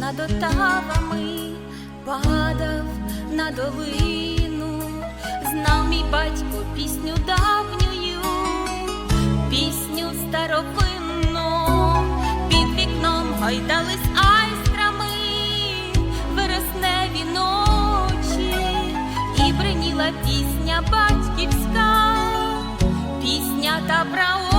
над отавами, падав на долину, знав мій батько пісню давнюю, пісню старовинну, під вікном гайдались айстрами, вересневі ночі, і бриніла пісня батьківська, пісня та праотча.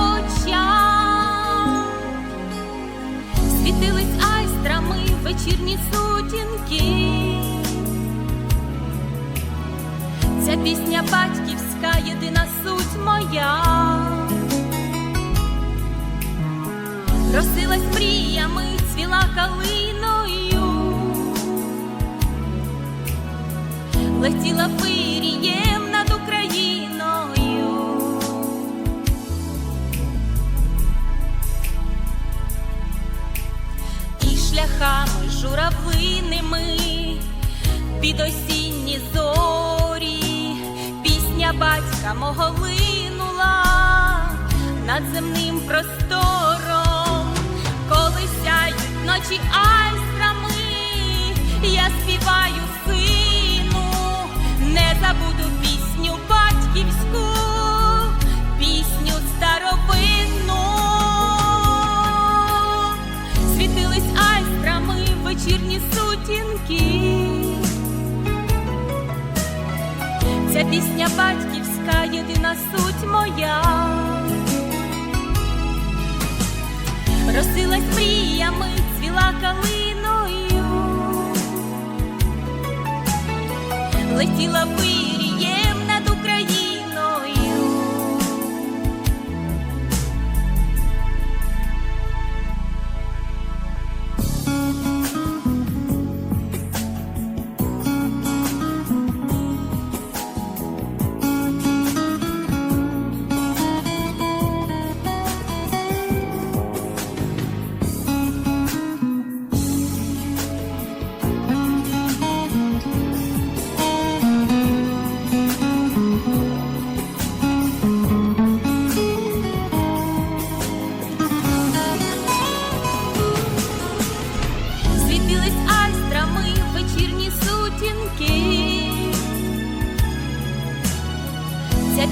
Пісня батьківська, єдина суть моя. Росилась мріями, цвіла калиною, летіла вирієм над Україною. і шляхами журавлиними під осінні пісня батька мого линула над земним простором, коли сяють ночі айстрами, я співаю сину, не забуду пісню батьківську, пісню старовинну світились айстрами вечірні сутінки. Ця пісня батьківська, єдина суть моя. Росилась мріями, цвіла калиною, летіла вирієм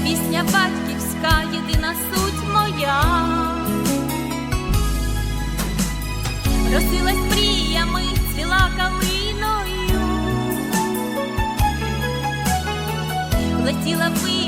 пісня батьківська, єдина суть моя. Росилась мріями, цвіла калиною, летіла ви